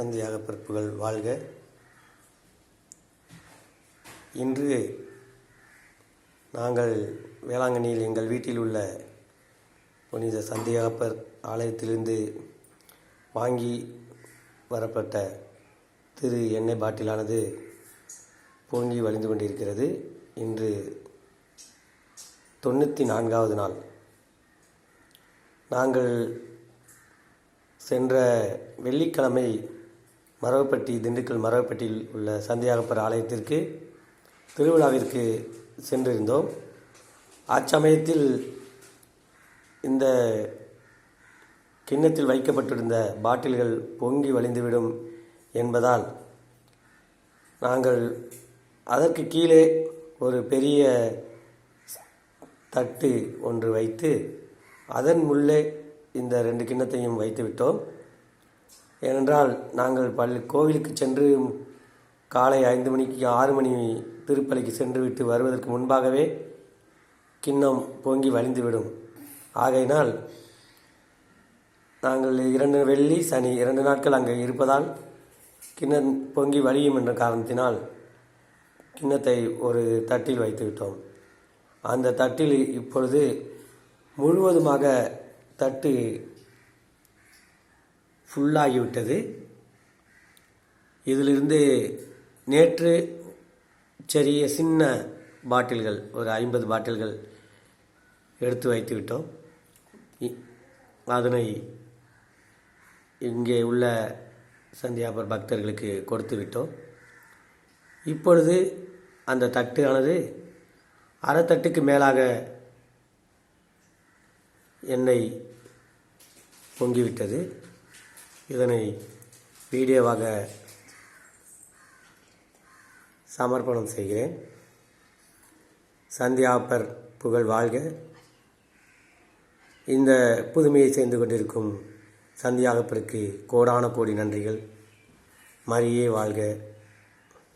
சந்தியாக பிறப்புகள் வாழ்க. இன்று நாங்கள் வேளாங்கண்ணியில் எங்கள் வீட்டில் உள்ள புனித சந்தியாகப்பர் ஆலயத்திலிருந்து வாங்கி வரப்பட்ட திரு எண்ணெய் பாட்டிலானது பொங்கி வழிந்து கொண்டிருக்கிறது. இன்று தொண்ணூற்றி நான்காவது நாள். நாங்கள் சென்ற வெள்ளிக்கிழமை மரவப்பட்டி திண்டுக்கல் மரவப்பட்டியில் உள்ள சந்தியாகப்பர் ஆலயத்திற்கு திருவிழாவிற்கு சென்றிருந்தோம். அச்சமயத்தில் இந்த கிண்ணத்தில் வைக்கப்பட்டிருந்த பாட்டில்கள் பொங்கி வழிந்துவிடும் என்பதால் நாங்கள் அதற்கு கீழே ஒரு பெரிய தட்டு ஒன்று வைத்து அதன் உள்ளே இந்த ரெண்டு கிண்ணத்தையும் வைத்து விட்டோம் ஏனென்றால் நாங்கள் பள்ளி கோவிலுக்கு சென்று காலை ஐந்து மணிக்கு ஆறு மணி திருப்பலிக்கு சென்றுவிட்டு வருவதற்கு முன்பாகவே கிண்ணம் பொங்கி வழிந்துவிடும். ஆகையினால் நாங்கள் இரண்டு வெள்ளி சனி இரண்டு நாட்கள் அங்கே இருப்பதால் கிண்ணம் பொங்கி வழியும் என்ற காரணத்தினால் கிண்ணத்தை ஒரு தட்டில் வைத்து விட்டோம். அந்த தட்டில் இப்பொழுது முழுவதுமாக தட்டு ஃபுல்லாகிவிட்டது இதிலிருந்து நேற்று சிறிய சின்ன பாட்டில்கள் ஒரு ஐம்பது பாட்டில்கள் எடுத்து வைத்து விட்டோம் இ- அதனை இங்கே உள்ள சந்தியாபர் பக்தர்களுக்கு கொடுத்து விட்டோம் இப்பொழுது அந்த தட்டு அரைத்தட்டுக்கு மேலாக எண்ணெய் பொங்கிவிட்டது. இதனை வீடியோவாக சமர்ப்பணம் செய்கிறேன். சந்தியாப்பர் புகழ் வாழ்க. இந்த புதுமையை செய்து கொண்டிருக்கும் சந்தியாகப்பருக்கு கோடான கோடி நன்றிகள். மரியே வாழ்க.